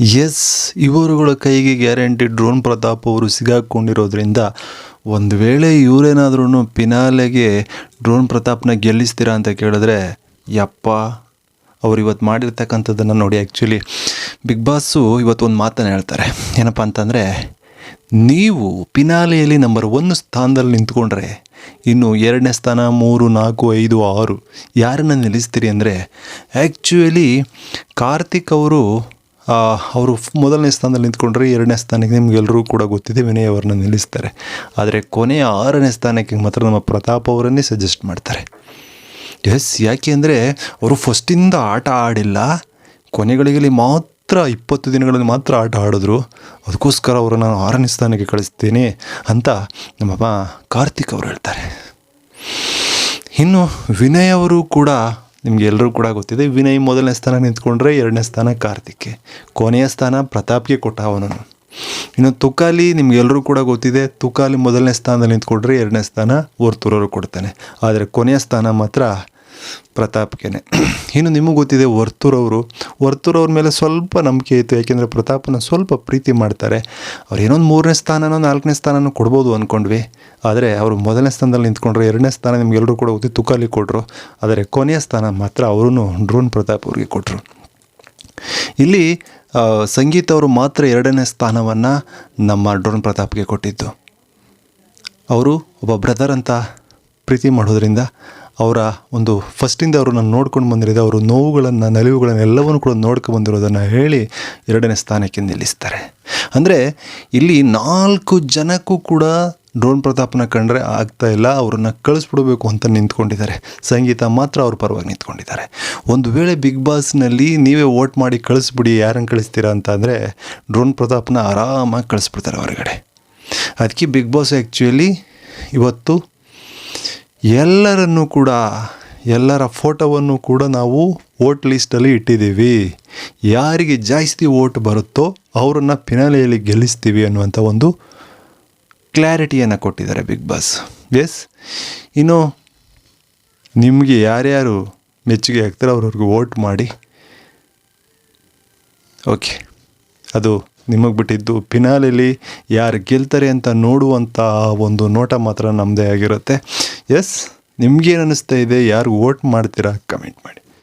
S ಇವರುಗಳ ಕೈಗೆ guarantee drone Pratap ಅವರು ಸಿಗಾಕೊಂಡಿರೋದ್ರಿಂದ ಒಂದು ವೇಳೆ ಇವರೇನಾದ್ರೂ ಪಿನಾಲೆಗೆ ಡ್ರೋನ್ ಪ್ರತಾಪ್ನ ಗೆಲ್ಲಿಸ್ತೀರಾ ಅಂತ ಕೇಳಿದ್ರೆ, ಯಪ್ಪ ಅವ್ರು ಇವತ್ತು ಮಾಡಿರ್ತಕ್ಕಂಥದ್ದನ್ನು ನೋಡಿ ಆ್ಯಕ್ಚುಲಿ ಬಿಗ್ ಬಾಸು ಇವತ್ತು ಒಂದು ಮಾತನ್ನು ಹೇಳ್ತಾರೆ. ಏನಪ್ಪ ಅಂತಂದರೆ, ನೀವು ಪಿನಾಲೆಯಲ್ಲಿ ನಂಬರ್ ಒಂದು ಸ್ಥಾನದಲ್ಲಿ ನಿಂತ್ಕೊಂಡ್ರೆ, ಇನ್ನು ಎರಡನೇ ಸ್ಥಾನ ಮೂರು, ನಾಲ್ಕು, ಐದು, ಆರು ಯಾರನ್ನು ನಿಲ್ಲಿಸ್ತೀರಿ ಅಂದರೆ ಆ್ಯಕ್ಚುಲಿ ಕಾರ್ತಿಕ್ ಅವರು ಅವರು ಮೊದಲನೇ ಸ್ಥಾನದಲ್ಲಿ ನಿಂತ್ಕೊಂಡ್ರೆ ಎರಡನೇ ಸ್ಥಾನಕ್ಕೆ ನಿಮಗೆಲ್ಲರೂ ಕೂಡ ಗೊತ್ತಿದೆ, ವಿನಯ್ ಅವ್ರನ್ನ ನಿಲ್ಲಿಸ್ತಾರೆ. ಆದರೆ ಕೊನೆಯ ಆರನೇ ಸ್ಥಾನಕ್ಕೆ ಮಾತ್ರ ನಮ್ಮ ಪ್ರತಾಪ್ ಅವರನ್ನೇ ಸಜೆಸ್ಟ್ ಮಾಡ್ತಾರೆ. ಎಸ್ ಯಾಕೆ ಅಂದರೆ ಅವರು ಫಸ್ಟಿಂದ ಆಟ ಆಡಿಲ್ಲ. ಕೊನೆಗಳಿಗೆಲ್ಲಿ ಮಾತ್ರ ಇಪ್ಪತ್ತು ದಿನಗಳಲ್ಲಿ ಮಾತ್ರ ಆಟ ಆಡಿದ್ರು. ಅದಕ್ಕೋಸ್ಕರ ಅವರನ್ನು ನಾನು ಆರನೇ ಸ್ಥಾನಕ್ಕೆ ಕಳಿಸ್ತೀನಿ ಅಂತ ನಮ್ಮಪ್ಪ ಕಾರ್ತಿಕ್ ಅವರು ಹೇಳ್ತಾರೆ. ಇನ್ನು ವಿನಯ್ ಅವರು ಕೂಡ ನಿಮ್ಗೆ ಎಲ್ಲರೂ ಕೂಡ ಗೊತ್ತಿದೆ, ವಿನಯ್ ಮೊದಲನೇ ಸ್ಥಾನ ನಿಂತ್ಕೊಂಡ್ರೆ ಎರಡನೇ ಸ್ಥಾನ ಕಾರ್ತಿಕ್ಗೆ ಕೊನೆಯ ಸ್ಥಾನ ಪ್ರತಾಪ್ಗೆ ಕೊಟ್ಟ ಅವನನ್ನು. ಇನ್ನು ತುಕಾಲಿ ನಿಮ್ಗೆಲ್ಲರೂ ಕೂಡ ಗೊತ್ತಿದೆ, ತುಕಾಲಿ ಮೊದಲನೇ ಸ್ಥಾನದಲ್ಲಿ ನಿಂತ್ಕೊಂಡ್ರೆ ಎರಡನೇ ಸ್ಥಾನ ಓರ್ತೂರವರು ಕೊಡ್ತಾನೆ. ಆದರೆ ಕೊನೆಯ ಸ್ಥಾನ ಮಾತ್ರ ಪ್ರತಾಪ್ಗೆನೆ. ಇನ್ನು ನಿಮಗೆ ಗೊತ್ತಿದೆ ವರ್ತೂರವರು ವರ್ತೂರವ್ರ ಮೇಲೆ ಸ್ವಲ್ಪ ನಂಬಿಕೆ ಇತ್ತು. ಯಾಕೆಂದರೆ ಪ್ರತಾಪನ ಸ್ವಲ್ಪ ಪ್ರೀತಿ ಮಾಡ್ತಾರೆ. ಅವ್ರು ಏನೊಂದು ಮೂರನೇ ಸ್ಥಾನನೋ ನಾಲ್ಕನೇ ಸ್ಥಾನನೂ ಕೊಡ್ಬೋದು ಅಂದ್ಕೊಂಡ್ವಿ ಆದರೆ ಅವರು ಮೊದಲನೇ ಸ್ಥಾನದಲ್ಲಿ ನಿಂತ್ಕೊಂಡ್ರು ಎರಡನೇ ಸ್ಥಾನ ನಿಮಗೆಲ್ಲರೂ ಕೂಡ ಓದಿ ತುಕಾಲಿ ಕೊಟ್ಟರು ಆದರೆ ಕೊನೆಯ ಸ್ಥಾನ ಮಾತ್ರ ಅವರೂ ಡ್ರೋನ್ ಪ್ರತಾಪ್ ಅವ್ರಿಗೆ ಕೊಟ್ಟರು ಇಲ್ಲಿ ಸಂಗೀತ ಅವರು ಮಾತ್ರ ಎರಡನೇ ಸ್ಥಾನವನ್ನು ನಮ್ಮ ಡ್ರೋನ್ ಪ್ರತಾಪ್ಗೆ ಕೊಟ್ಟಿದ್ದು. ಅವರು ಒಬ್ಬ ಬ್ರದರ್ ಅಂತ ಪ್ರೀತಿ ಮಾಡೋದರಿಂದ ಅವರ ಒಂದು ಫಸ್ಟಿಂದ ಅವರು ನಾನು ನೋಡ್ಕೊಂಡು ಬಂದಿರೋದು, ಅವರು ನೋವುಗಳನ್ನು, ನಲಿವುಗಳನ್ನು ಎಲ್ಲವನ್ನು ಕೂಡ ನೋಡ್ಕೊಂಡು ಬಂದಿರೋದನ್ನು ಹೇಳಿ ಎರಡನೇ ಸ್ಥಾನಕ್ಕೆ ನಿಲ್ಲಿಸ್ತಾರೆ. ಅಂದರೆ ಇಲ್ಲಿ ನಾಲ್ಕು ಜನಕ್ಕೂ ಕೂಡ ಡ್ರೋನ್ ಪ್ರತಾಪ್ನ ಕಂಡ್ರೆ ಆಗ್ತಾ ಇಲ್ಲ, ಅವ್ರನ್ನ ಕಳಿಸ್ಬಿಡಬೇಕು ಅಂತ ನಿಂತ್ಕೊಂಡಿದ್ದಾರೆ. ಸಂಗೀತ ಮಾತ್ರ ಅವ್ರ ಪರವಾಗಿ ನಿಂತ್ಕೊಂಡಿದ್ದಾರೆ. ಒಂದು ವೇಳೆ ಬಿಗ್ ಬಾಸ್ನಲ್ಲಿ ನೀವೇ ವೋಟ್ ಮಾಡಿ ಕಳಿಸ್ಬಿಡಿ, ಯಾರನ್ನು ಕಳಿಸ್ತೀರಾ ಅಂತ ಅಂದರೆ ಡ್ರೋನ್ ಪ್ರತಾಪ್ನ ಆರಾಮಾಗಿ ಕಳಿಸ್ಬಿಡ್ತಾರೆ ಹೊರಗಡೆ. ಅದಕ್ಕೆ ಬಿಗ್ ಬಾಸ್ ಆ್ಯಕ್ಚುಲಿ ಇವತ್ತು ಎಲ್ಲರನ್ನೂ ಕೂಡ, ಎಲ್ಲರ ಫೋಟೋವನ್ನು ಕೂಡ ನಾವು ವೋಟ್ ಲಿಸ್ಟಲ್ಲಿ ಇಟ್ಟಿದ್ದೀವಿ. ಯಾರಿಗೆ ಜಾಸ್ತಿ ವೋಟ್ ಬರುತ್ತೋ ಅವರನ್ನು ಪಿನಾಲೆಯಲ್ಲಿ ಗೆಲ್ಲಿಸ್ತೀವಿ ಅನ್ನುವಂಥ ಒಂದು ಕ್ಲಾರಿಟಿಯನ್ನು ಕೊಟ್ಟಿದ್ದಾರೆ ಬಿಗ್ ಬಾಸ್. ಎಸ್, ಇನ್ನು ನಿಮಗೆ ಯಾರ್ಯಾರು ಮೆಚ್ಚುಗೆ ಆಗ್ತಾರೆ ಅವ್ರವ್ರಿಗೆ ವೋಟ್ ಮಾಡಿ. ಓಕೆ, ಅದು ನಿಮಗೆ ಬಿಟ್ಟಿದ್ದು ಫಿನಾಲೆಲಿ ಯಾರು ಗೆಲ್ತಾರೆ ಅಂತ ನೋಡುವಂಥ ಒಂದು ನೋಟ ಮಾತ್ರ ನಮ್ಮದೇ ಆಗಿರುತ್ತೆ. ಎಸ್, ನಿಮ್ಗೇನು ಅನ್ನಿಸ್ತಾ ಇದೆ? ಯಾರು ವೋಟ್ ಮಾಡ್ತೀರಾ? ಕಮೆಂಟ್ ಮಾಡಿ.